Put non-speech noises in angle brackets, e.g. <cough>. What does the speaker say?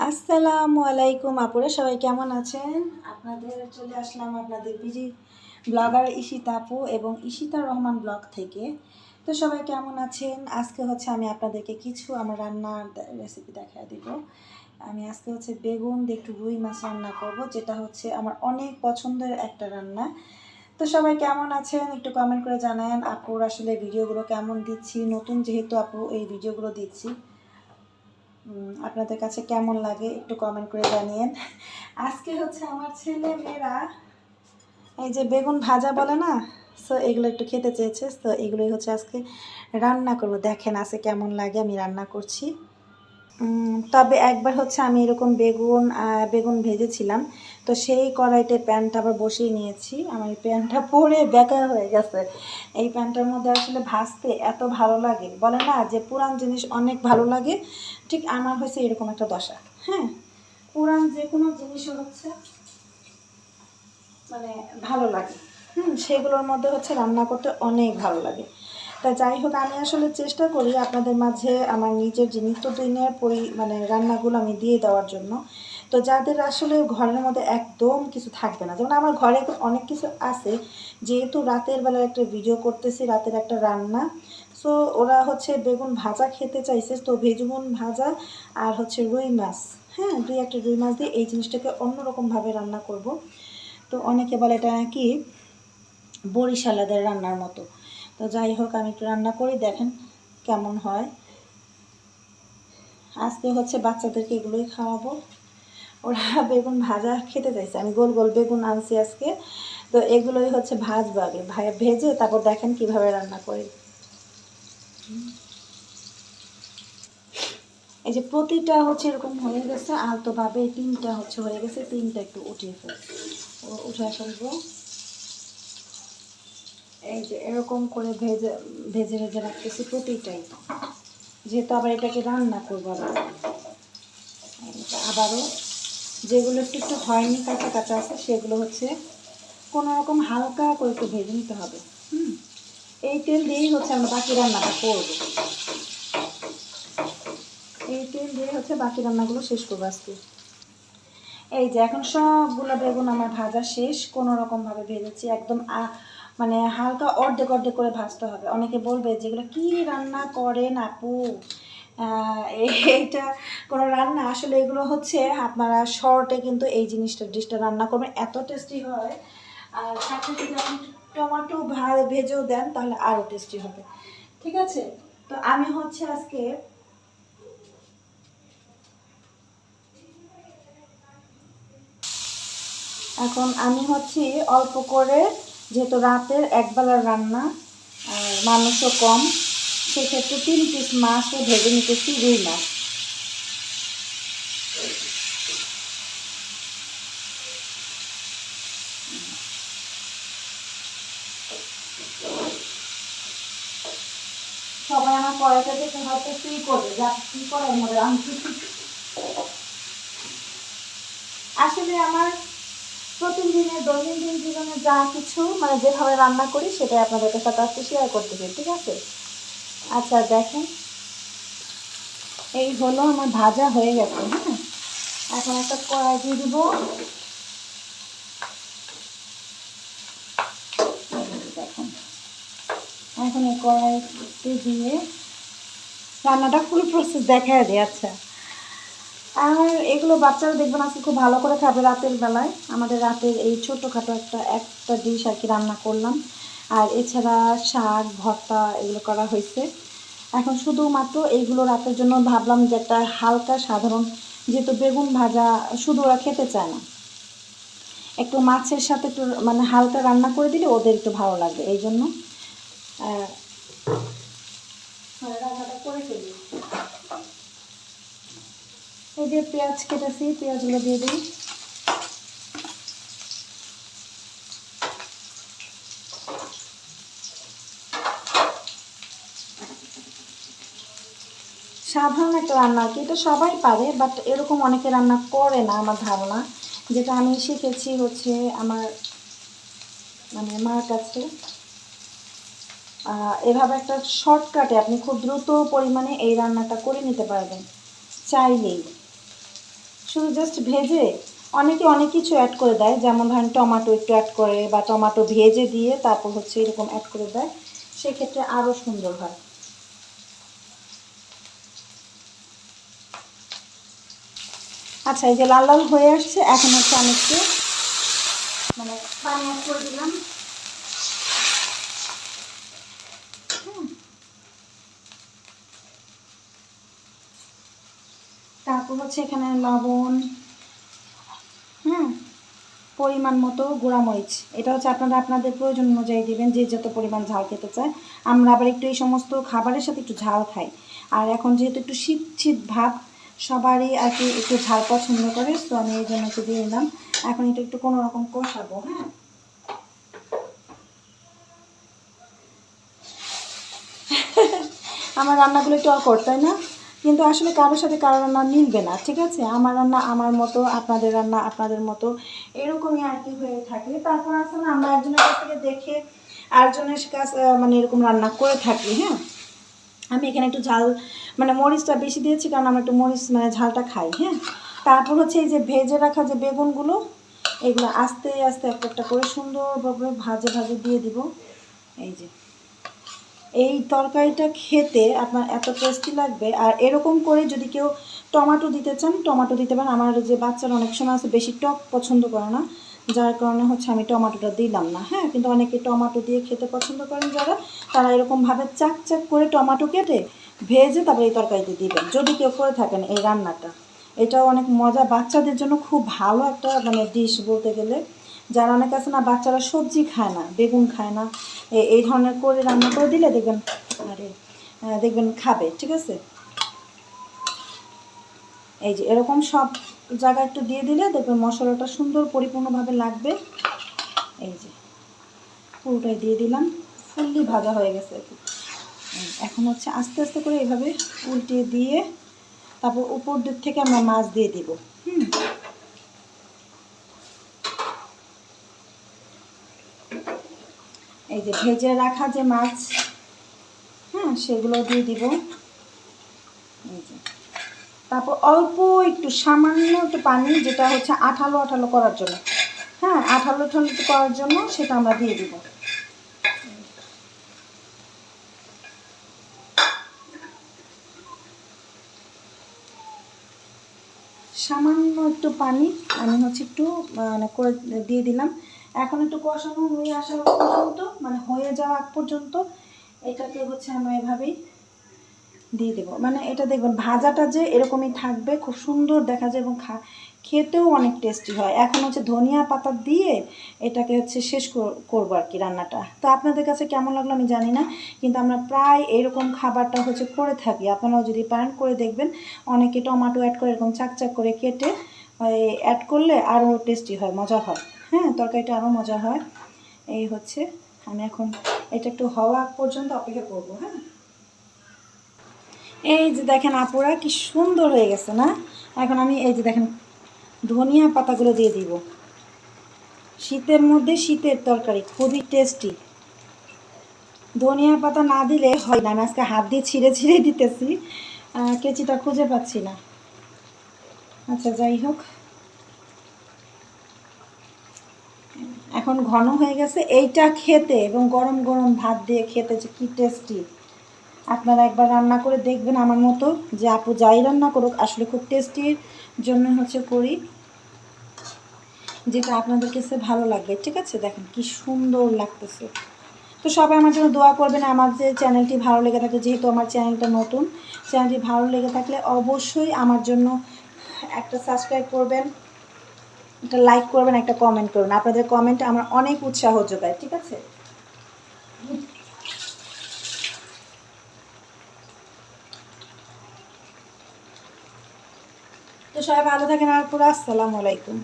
আসসালামু আলাইকুম, আপুরা সবাই কেমন আছেন? আপনাদের চলে আসলাম আপনাদের বিজি ব্লগার ঈশিতা আপু এবং ঈশিতা রহমান ব্লগ থেকে। তো সবাই কেমন আছেন? আজকে হচ্ছে আমি আপনাদেরকে কিছু আমার রান্নার রেসিপি দেখা দিব। আমি আজকে হচ্ছে বেগুন দিয়ে একটু রুই মাছ রান্না করব, যেটা হচ্ছে আমার অনেক পছন্দের একটা রান্না। তো সবাই কেমন আছেন? একটু কমেন্ট করে জানান, আপুর আসলে ভিডিওগুলো কেমন দিচ্ছি? নতুন যেহেতু আপু এই ভিডিওগুলো দিচ্ছি। আপনাদের কাছে কেমন লাগে একটু কমেন্ট করে জানিয়েন। আজকে হচ্ছে আমার ছেলে মেয়েরা, এই যে বেগুন ভাজা বলে না সো এগুলো একটু খেতে চেয়েছে তো এগুলোই হচ্ছে আজকে রান্না করব। দেখেন আজকে কেমন লাগে, আমি রান্না করছি। তবে একবার হচ্ছে আমি এরকম বেগুন বেগুন ভেজেছিলাম। তো সেই কড়াইতে প্যানটা আবার বসিয়ে নিয়েছি। আমার এই প্যানটা পরে বেকা হয়ে গেছে। এই প্যানটার মধ্যে আসলে ভাজতে এত ভালো লাগে। বলে না যে পুরান জিনিস অনেক ভালো লাগে। ঠিক আমার হয়েছে এরকম একটা দশা। হ্যাঁ পুরান যে কোনো জিনিস হচ্ছে মানে ভালো লাগে। হুম, সেগুলোর মধ্যে হচ্ছে রান্না করতে অনেক ভালো লাগে। তা যাই হোক, আমি আসলে চেষ্টা করি আপনাদের মাঝে আমার নিজের যে নিত্যদিনের পরি মানে রান্নাগুলো আমি দিয়ে দেওয়ার জন্য। তো যাদের আসলে ঘরের মধ্যে একদম কিছু থাকবে না, যেমন আমার ঘরে অনেক কিছু আছে, যেহেতু রাতের বেলা একটা ভিডিও করতেছি, রাতের একটা রান্না সো ওরা হচ্ছে বেগুন ভাজা খেতে চাইছে, তো বেগুন ভাজা আর হচ্ছে রুই মাছ হ্যাঁ দুই একটা রুই মাছ দিয়ে এই জিনিসটাকে অন্যরকমভাবে রান্না করব। তো অনেকে বলে এটা নাকি বরিশালাদের রান্নার মতো, তো যাই হোক আমি একটু রান্না করি, দেখেন কেমন হয়। আজকে হচ্ছে বাচ্চাদেরকে এগুলোই খাওয়াবো। ওরা বেগুন ভাজা খেতে চাইছে। আমি গোল গোল বেগুন আনছি আজকে। তো এগুলোই হচ্ছে ভাজবো আগে। ভেজে তারপর দেখেন কীভাবে রান্না করি। এই যে প্রতিটা হচ্ছে এরকম হয়ে গেছে। আলতোভাবে তিনটা হচ্ছে হয়ে গেছে। তিনটা একটু উঠিয়ে ফেল উঠে ফেলব। এই যে এরকম করে ভেজে ভেজে ভেজে রাখতেছি প্রতিটাই। যেহেতু আবার এটাকে রান্না করব আবার। আবারও। যেগুলো একটু একটু হয়নি কাঁচা কাঁচা আছে, সেগুলো হচ্ছে কোনো রকম হালকা করে একটু ভেজে নিতে হবে। হুম? এই তেল দিয়েই হচ্ছে আমরা বাকি রান্নাটা করব। এই তেল দিয়ে হচ্ছে বাকি রান্নাগুলো শেষ করব আজকে। এই যে এখন সবগুলো বেগুন আমার ভাজা শেষ, কোনো রকমভাবে ভেজেছি, একদম মানে হালকা অর্ধেক অর্ধেক করে ভাজতে হবে। অনেকে বলবে যেগুলো কি রান্না করেন আপু? এইটা কোনো রান্না, আসলে এগুলো হচ্ছে আপনারা শর্টে কিন্তু এই জিনিসটা, ডিশটা রান্না করবেন। এত টেস্টি হয়। আর সাথে যদি আপনি টমেটো ভেজেও দেন, তাহলে আরও টেস্টি হবে। ঠিক আছে? তো আমি হচ্ছে আজকে এখন আমি হচ্ছে অল্প করে, যেহেতু রাতের একবেলার রান্না, আর মানুষও কম। সেক্ষেত্রে তিন পিস মাছও ভেজে নিতেছি, রুই মাছ। সবাই আমার কড়াইটা দেখে হয়তো কি করবে? যা, কি করার মধ্যে রান্না আসলে আমার প্রতিদিনের দৈনন্দিন জীবনে যা কিছু মানে যেভাবে রান্না করি, সেটাই আপনাদের সাথে আজকে শেয়ার করতে চাই, ঠিক আছে? আচ্ছা দেখেন। এই হলো আমার ভাজা হয়ে গেছে হ্যাঁ? এখন একটা কড়াই দিয়ে দিব। দেখেন। এখন এই কড়াইতে দিয়ে রান্নাটা ফুল প্রসেস দেখা দিই আচ্ছা। আর এগুলো বাচ্চারা দেখবেন আজকে খুব ভালো করে খাবে রাতের বেলায়। আমাদের রাতের এই ছোটোখাটো একটা একটা ডিশ আর কি রান্না করলাম। আর এছাড়া শাক, ভর্তা এগুলো করা হয়েছে। এখন শুধুমাত্র এইগুলো রাতের জন্য ভাবলাম যে একটা হালকা সাধারণ যেহেতু বেগুন ভাজা শুধু ওরা খেতে চায় না। একটু মাছের সাথে একটু মানে হালকা রান্না করে দিলে ওদের একটু ভালো লাগবে এই জন্য আহ, মানে রান্নাটা করে ফেলি এই যে পেঁয়াজ কেটেছি, পেঁয়াজগুলো দিয়ে দিই। সাধারণ একটা রান্না, কি এটা সবাই পারে বাট এরকম অনেকে রান্না করে না আমার ধারণা। যেটা আমি শিখেছি হচ্ছে আমার মানে মার কাছে এভাবে একটা শর্টকাটে আপনি খুব দ্রুত পরিমাণে এই রান্নাটা করে নিতে পারবেন, চাইলেই। শুধু জাস্ট ভেজে অনেকে অনেক কিছু অ্যাড করে দেয়। যেমন ধরেন টমাটো একটু অ্যাড করে বা টমাটো ভেজে দিয়ে তারপর হচ্ছে এরকম অ্যাড করে দেয়। সেক্ষেত্রে আরও সুন্দর হয়। আচ্ছা এই যে লাল লাল হয়ে আসছে, এখন হচ্ছে আমি একটু মানে পানি অ্যাড করে দিলাম। তারপর হচ্ছে এখানে লবণ, হুম, পরিমাণ মতো গুঁড়ামরিচ। এটা হচ্ছে আপনারা আপনাদের প্রয়োজন অনুযায়ী দেবেন, যে যত পরিমাণ ঝাল খেতে চায়। আমরা আবার একটু এই সমস্ত খাবারের সাথে একটু ঝাল খাই। আর এখন যেহেতু একটু শীত শীত ভাব, সবারই আর কি একটু ঝাল পছন্দ করে, তো আমি এই জন্য একটু দিয়ে দিলাম। এখন এটা একটু কোনো রকম কষাবো হ্যাঁ? <laughs> আমার রান্নাগুলো একটু অকর, তাই না? কিন্তু আসলে কারোর সাথে কারও রান্না মিলবে না, ঠিক আছে? আমার রান্না আমার মতো, আপনাদের রান্না আপনাদের মতো এরকমই আর কি হয়ে থাকে। তারপর আসলে আমরা একজনের কাছ থেকে দেখে আরেকজনের কাছ মানে এরকম রান্না করে থাকি হ্যাঁ? আমি এখানে একটু ঝাল মানে মরিচটা বেশি দিয়েছি কারণ আমরা একটু মরিচ মানে ঝালটা খাই হ্যাঁ? তারপর হচ্ছে এই যে ভেজে রাখা যে বেগুনগুলো, এগুলো আস্তে আস্তে একটা একটা করে সুন্দরভাবে ভাজে ভাজে দিয়ে দিব। এই যে। এই তরকারিটা খেতে আপনার এত টেস্টি লাগবে। আর এরকম করে যদি কেউ টমেটো দিতে চান, টমেটো দিতে পারেন। আমার যে বাচ্চারা অনেক সময় আছে, বেশি টক পছন্দ করে না। যার কারণে হচ্ছে আমি টমেটোটা দিলাম না। হ্যাঁ কিন্তু অনেকে টমেটো দিয়ে খেতে পছন্দ করেন যারা। তারা এরকমভাবে চাক চাক করে টমেটো কেটে ভেজে তারপরে এই তরকারিতে দিবেন। যদি কেউ করে থাকেন এই রান্নাটা। এটাও অনেক মজা। বাচ্চাদের জন্য খুব ভালো একটা মানে ডিশ বলতে গেলে। যারা অনেক আছে না, বাচ্চারা সবজি খায় না, বেগুন খায় না। এই ধরনের করে রান্না করে দিলে দেখবেন, আরে দেখবেন খাবে, ঠিক আছে? এই যে, এরকম সব জায়গা একটু দিয়ে দিলে দেখবেন মশলাটা সুন্দর পরিপূর্ণভাবে লাগবে। এই যে, পুরোটাই দিয়ে দিলাম, ফুললি ভাজা হয়ে গেছে। এখন হচ্ছে আস্তে আস্তে করে এভাবে উল্টিয়ে দিয়ে তারপর উপর দিক থেকে আমরা মাছ দিয়ে দিব। হুম? যে ভেজে রাখা যে মাছ হ্যাঁ সেগুলো দিয়ে দিব। তারপর অল্প একটু সামান্য একটু পানি, যেটা হচ্ছে আঠালো আঠালো করার জন্য। হ্যাঁ আঠালো আঠালো করার জন্য সেটা আমরা দিয়ে দিব। সামান্য একটু পানি, আমি হচ্ছে একটু মানে করে দিয়ে দিলাম। এখন একটু কষানো হয়ে আসা পর্যন্ত মানে হয়ে যাওয়া আগ পর্যন্ত, এটাকে হচ্ছে আমরা এভাবেই দিয়ে দেবো। মানে এটা দেখবেন, ভাজাটা যে এরকমই থাকবে, খুব সুন্দর দেখা যায় এবং খা খেতেও অনেক টেস্টি হয়। এখন হচ্ছে ধনিয়া পাতা দিয়ে এটাকে হচ্ছে শেষ কর- করব আর কি রান্নাটা। তো আপনাদের কাছে কেমন লাগল আমি জানি না, কিন্তু আমরা প্রায় এরকম খাবারটা হচ্ছে করে থাকি। আপনারাও যদি পারেন করে দেখবেন। অনেকে টমাটো অ্যাড করে, এরকম চাকচাক করে কেটে অ্যাড করলে আরও টেস্টি হয়, মজা হয়। হ্যাঁ তরকারিটা আরও মজা হয়। এই হচ্ছে, আমি এখন এটা একটু হওয়া পর্যন্ত অপেক্ষা করব হ্যাঁ? এই যে দেখেন আপুরা, কি সুন্দর হয়ে গেছে, না? এখন আমি এই যে দেখেন, ধনিয়া পাতাগুলো দিয়ে দিব। শীতের মধ্যে শীতের তরকারি, খুবই টেস্টি ধনিয়া পাতা না দিলে হয় না, আমি আজকে হাত দিয়ে ছিঁড়ে ছিঁড়ে দিতেছি কেচিটা খুঁজে পাচ্ছি না। আচ্ছা যাই হোক। এখন ঘন হয়ে গেছে। এইটা খেতে এবং গরম গরম ভাত দিয়ে খেতে যে কী টেস্টি আপনারা একবার রান্না করে দেখবেন আমার মতো যে আপু যাই রান্না করুক, আসলে খুব টেস্টির জন্য হচ্ছে করি। যেটা আপনাদের কাছে ভালো লাগবে। ঠিক আছে? দেখেন কি সুন্দর লাগতেছে। তো সবাই আমার জন্য দোয়া করবেন। আমার যে চ্যানেলটি ভালো লেগে থাকে, যেহেতু আমার চ্যানেলটা নতুন চ্যানেলটি ভালো লেগে থাকলে অবশ্যই আমার জন্য একটা সাবস্ক্রাইব করবেন। একটা লাইক করবেন, একটা কমেন্ট করবেন। আপনাদের কমেন্ট আমার অনেক উৎসাহ যোগায় ঠিক আছে? তো সবাই ভালো থাকেন আর পুরো আসসালামু আলাইকুম।